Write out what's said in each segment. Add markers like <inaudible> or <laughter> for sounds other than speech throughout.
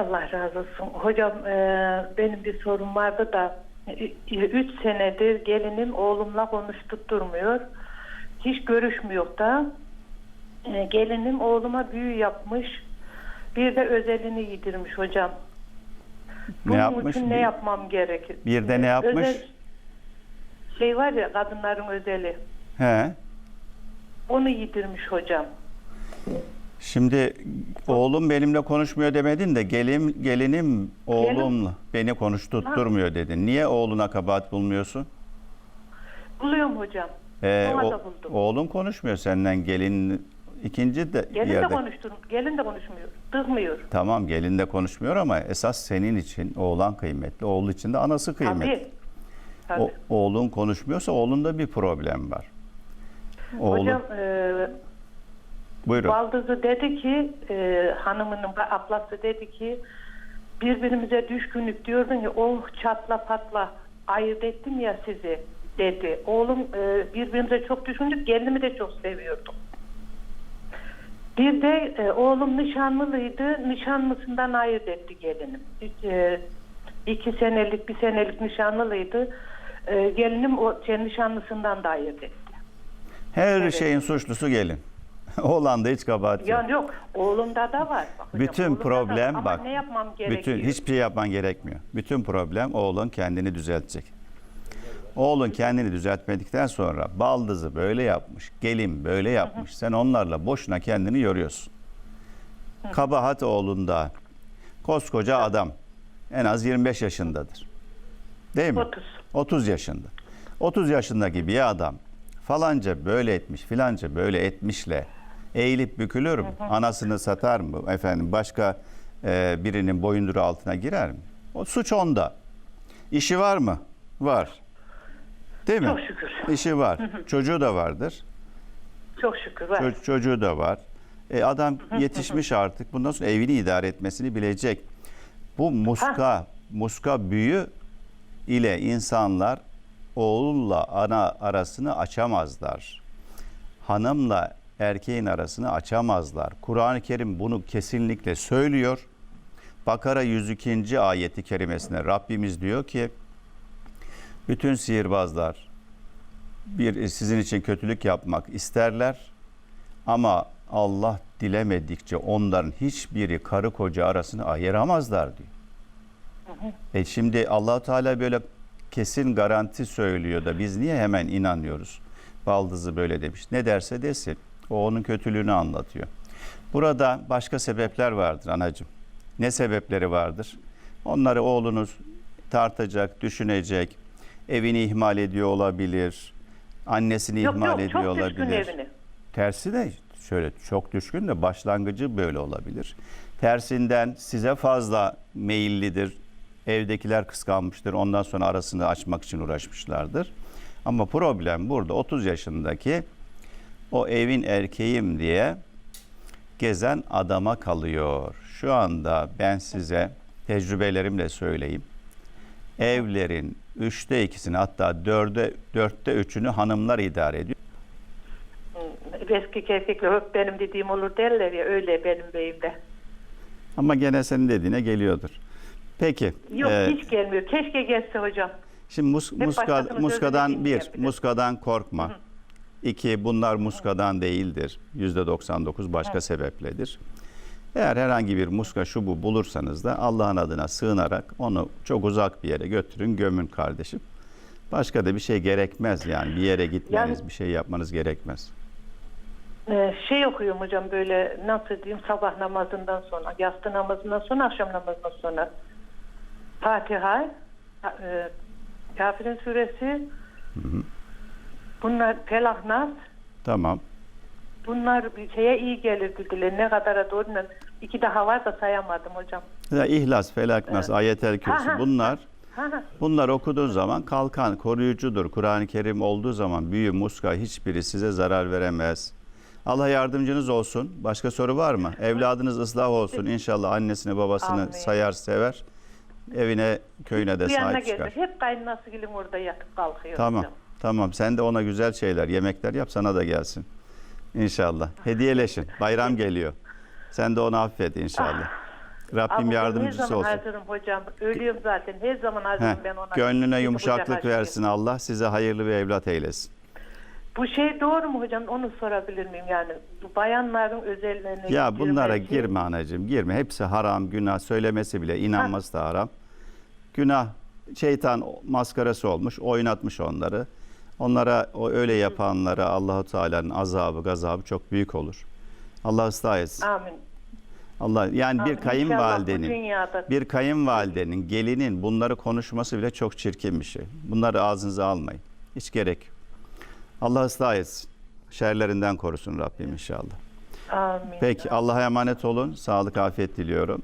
Allah razı olsun. Hocam e, benim bir sorum vardı da 3 senedir gelinim oğlumla konuşturtmuyor. Hiç görüşmüyor da. E, gelinim oğluma büyü yapmış. Bir de özelini yedirmiş hocam. Bunun yapmış? için ne yapmam gerekir? Bir de ne E, yapmış? özel- şey var ya kadınların özeli. He. Onu yedirmiş hocam. Şimdi oğlum benimle konuşmuyor demedin de gelim gelinim oğlumla beni konuşturtturmuyor dedin. Niye oğluna kabahat bulmuyorsun? Buluyorum hocam. Ee, Ona o- da buldum. oğlum konuşmuyor senden gelin ikinci de Gelin de yerde. konuştur. Gelin de konuşmuyor. Tıkmıyor. Tamam gelin de konuşmuyor ama esas senin için oğlan kıymetli, oğul için de anası kıymetli. Tabii. Tabii. O, oğlun konuşmuyorsa oğlunda bir problem var. Oğlun, Hocam e, buyurun. baldızı dedi ki e, hanımının ablası dedi ki birbirimize düşkünlük diyordun ya oh çatla patla ayırt ettim ya sizi dedi. Oğlum e, birbirimize çok düşkündük gelinimi de çok seviyordum. Bir de e, oğlum nişanlılıydı. Nişanlısından ayırt etti gelinim. E, iki senelik bir senelik nişanlılıydı. E, gelinim o nişanlısından da ayırt etti. Her evet. şeyin suçlusu gelin. <laughs> Oğlan da hiç kabahat yok. Yani yok oğlumda da var. Bak hocam, Bütün oğlumda da problem var. Ama bak. ne yapmam gerekiyor? Bütün hiçbir şey yapman gerekmiyor. Bütün problem oğlun kendini düzeltecek. Oğlun kendini düzeltmedikten sonra baldızı böyle yapmış, gelin böyle yapmış. Sen onlarla boşuna kendini yoruyorsun. Kabahat oğlunda. Koskoca adam. En az 25 yaşındadır. Değil mi? 30. 30 yaşında. 30 yaşındaki bir adam falanca böyle etmiş, filanca böyle etmişle eğilip bükülür mü? Anasını satar mı? Efendim başka e, birinin boyunduru altına girer mi? O suç onda. İşi var mı? Var. Değil mi? Çok şükür. İşi var. Çocuğu da vardır. Çok şükür var. Ço- çocuğu da var. E, adam yetişmiş artık. Bundan sonra evini idare etmesini bilecek. Bu muska, muska büyü ile insanlar oğulla ana arasını açamazlar. Hanımla erkeğin arasını açamazlar. Kur'an-ı Kerim bunu kesinlikle söylüyor. Bakara 102. ayeti kerimesine Rabbimiz diyor ki bütün sihirbazlar bir sizin için kötülük yapmak isterler ama Allah dilemedikçe onların hiçbiri karı koca arasını ayıramazlar diyor. E şimdi allah Teala böyle kesin garanti söylüyor da biz niye hemen inanıyoruz? Baldızı böyle demiş. Ne derse desin. O onun kötülüğünü anlatıyor. Burada başka sebepler vardır anacığım. Ne sebepleri vardır? Onları oğlunuz tartacak, düşünecek. Evini ihmal ediyor olabilir. Annesini yok ihmal yok ediyor çok düşkün olabilir. evine. Tersi de şöyle çok düşkün de başlangıcı böyle olabilir. Tersinden size fazla meyillidir. Evdekiler kıskanmıştır. Ondan sonra arasını açmak için uğraşmışlardır. Ama problem burada 30 yaşındaki o evin erkeğim diye gezen adama kalıyor. Şu anda ben size tecrübelerimle söyleyeyim. Evlerin üçte ikisini hatta dörde, dörtte üçünü hanımlar idare ediyor. Eski erkekler hep benim dediğim olur derler ya öyle benim beyimde. Ama gene senin dediğine geliyordur. Peki. Yok e, hiç gelmiyor. Keşke gelse hocam. şimdi mus, muska, muskadan bir, biri. muskadan korkma. İki, bunlar muskadan değildir. Yüzde 99 başka sebepledir. Eğer herhangi bir muska şu bu bulursanız da Allah'ın adına sığınarak onu çok uzak bir yere götürün, gömün kardeşim. Başka da bir şey gerekmez yani bir yere gitmeniz, Yani- bir şey yapmanız gerekmez. Ee, şey okuyorum hocam böyle nasıl diyeyim sabah namazından sonra, yatsı namazından sonra, akşam namazından sonra. Fatiha, e, Kafirin suresi, bunlar Felak Nas, Tamam. bunlar bir şeye iyi gelir dediler. Ne kadara doğru iki daha var da sayamadım hocam. Ya İhlas, Felak, Nas, Ayetel Kürsü bunlar. Bunlar okuduğun zaman kalkan, koruyucudur. Kur'an-ı Kerim olduğu zaman büyü, muska hiçbiri size zarar veremez. Allah yardımcınız olsun. Başka soru var mı? Evladınız ıslah olsun. İnşallah annesini babasını Amin. sayar sever. Evine köyüne de sahip çıkar. Hep kaynanası gelin orada yatıp kalkıyor Tamam. hocam. Tamam. Sen de ona güzel şeyler, yemekler yap sana da gelsin. İnşallah. Hediyeleşin. Bayram geliyor. Sen de onu affet inşallah. Rabbim Ama yardımcısı Her zaman olsun. hazırım hocam. Ölüyorum zaten. Her zaman hazırım Heh, ben ona. gönlüne Sizi yumuşaklık versin Allah. Size hayırlı bir evlat eylesin. Bu şey doğru mu hocam? Onu sorabilir miyim yani? Bu bayanların özelliğine Ya bunlara girmesi- girme anacığım girme. Hepsi haram, günah. Söylemesi bile inanması da haram. Günah şeytan maskarası olmuş, oynatmış onları. Onlara o öyle yapanlara Allahu Teala'nın azabı, gazabı çok büyük olur. Allah ıslah etsin. Amin. Allah yani Amin. bir kayınvalidenin bir kayınvalidenin, gelinin bunları konuşması bile çok çirkin bir şey. Bunları ağzınıza almayın. Hiç gerek. Allah ıslah etsin. Şerlerinden korusun Rabbim inşallah. Amin. Peki Allah'a emanet olun. Sağlık, afiyet diliyorum.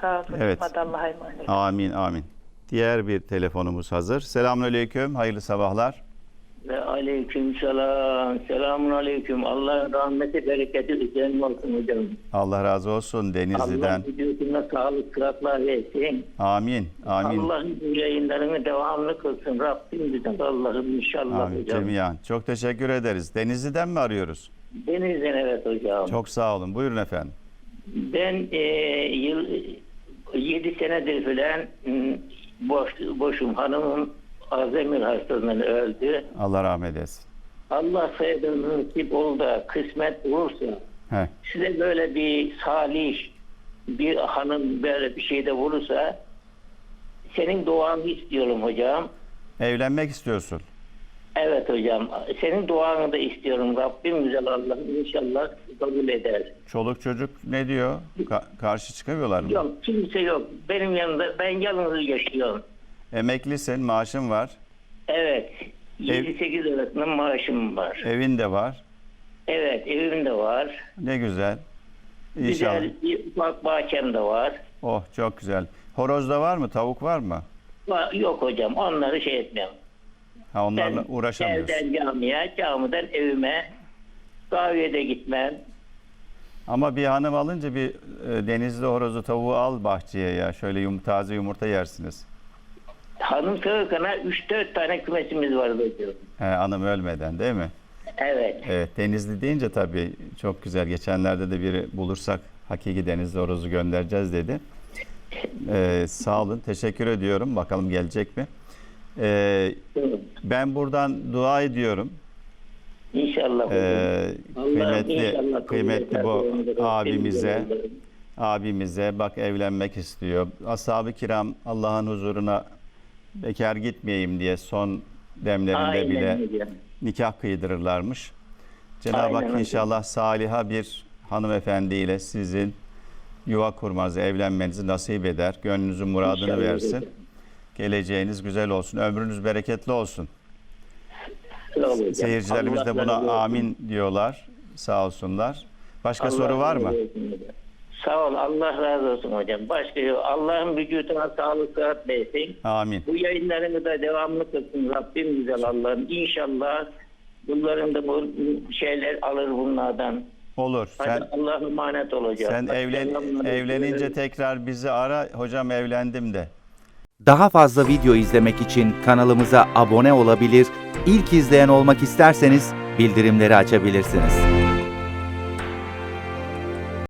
Sağ olun. Evet. Allah'a emanet. Amin, amin. Diğer bir telefonumuz hazır. Selamünaleyküm. Hayırlı sabahlar. Ve aleyküm selam. Selamun aleyküm. Allah'ın rahmeti, bereketi üzerine olsun hocam. Allah razı olsun Denizli'den. Allah vücuduna sağlık, sıhhatler versin. Amin, amin. Allah'ın bu yayınlarını devamlı kılsın. Rabbim güzel Allah'ım inşallah Amin. hocam. Cemiyan. Çok teşekkür ederiz. Denizli'den mi arıyoruz? Denizden evet hocam. Çok sağ olun. Buyurun efendim. Ben e, yıl 7 senedir falan m, boş, boşum. Hanımım Alzheimer hastalığından öldü. Allah rahmet etsin. Allah sayıdan nasip oldu da kısmet olursa Heh. size böyle bir salih bir hanım böyle bir şeyde vurursa senin duanı istiyorum hocam. Evlenmek istiyorsun. Evet hocam. Senin duanı da istiyorum. Rabbim güzel Allah'ım inşallah kabul eder. Çoluk çocuk ne diyor? Ka- karşı çıkamıyorlar mı? Yok kimse yok. Benim yanımda ben yalnız yaşıyorum. Emeklisin, maaşın var, Evet. 7-8 arasında maaşım var. evin de var. Evet evim de var. Ne güzel. İnşallah. Güzel bir ufak bahçem de var. Oh çok güzel. Horoz da var mı? Tavuk var mı? Va- Yok hocam onları şey etmem. Ha onlarla Ben uğraşamıyorsun. evden camiye, camiden evime, kahveye de gitmem. Ama bir hanım alınca bir e, denizli horozu tavuğu al bahçeye ya. Şöyle yum, taze yumurta yersiniz. Hanım Sağıkan'a 3-4 tane kümesimiz vardı hocam. He, hanım ölmeden değil mi? Evet. Evet denizli deyince tabii çok güzel. Geçenlerde de biri bulursak hakiki denizli horozu göndereceğiz dedi. Ee, sağ olun. Teşekkür ediyorum. Bakalım gelecek mi? Ee, ben buradan dua ediyorum. İnşallah. Ee, kıymetli inşallah kıymetli bu abimize abimize bak evlenmek istiyor. Ashab-ı kiram Allah'ın huzuruna bekar gitmeyeyim diye son demlerinde Aynen bile hocam. nikah kıydırırlarmış. Cenab-ı Aynen Hak inşallah saliha bir hanımefendiyle sizin yuva kurmanızı, evlenmenizi nasip eder. Gönlünüzün muradını İnşallah versin. hocam. Geleceğiniz güzel olsun. Ömrünüz bereketli olsun. Sağ ol hocam. Seyircilerimiz de Allah buna razı olsun. amin diyorlar. Sağ olsunlar. Başka Allah soru var mı? olsun. Sağ ol. Allah razı olsun hocam. Başka yok. Allah'ın vücuduna sağlık sıhhat versin. Amin. Bu yayınlarını da devamlı kılsın. Rabbim güzel Allah'ım. İnşallah bunların da bu şeyler alır bunlardan. Olur. Hadi Sen Allah'a emanet olacağım. sen Hadi evlen evlenince tekrar bizi ara. Hocam evlendim de. Daha fazla video izlemek için kanalımıza abone olabilir, ilk izleyen olmak isterseniz bildirimleri açabilirsiniz.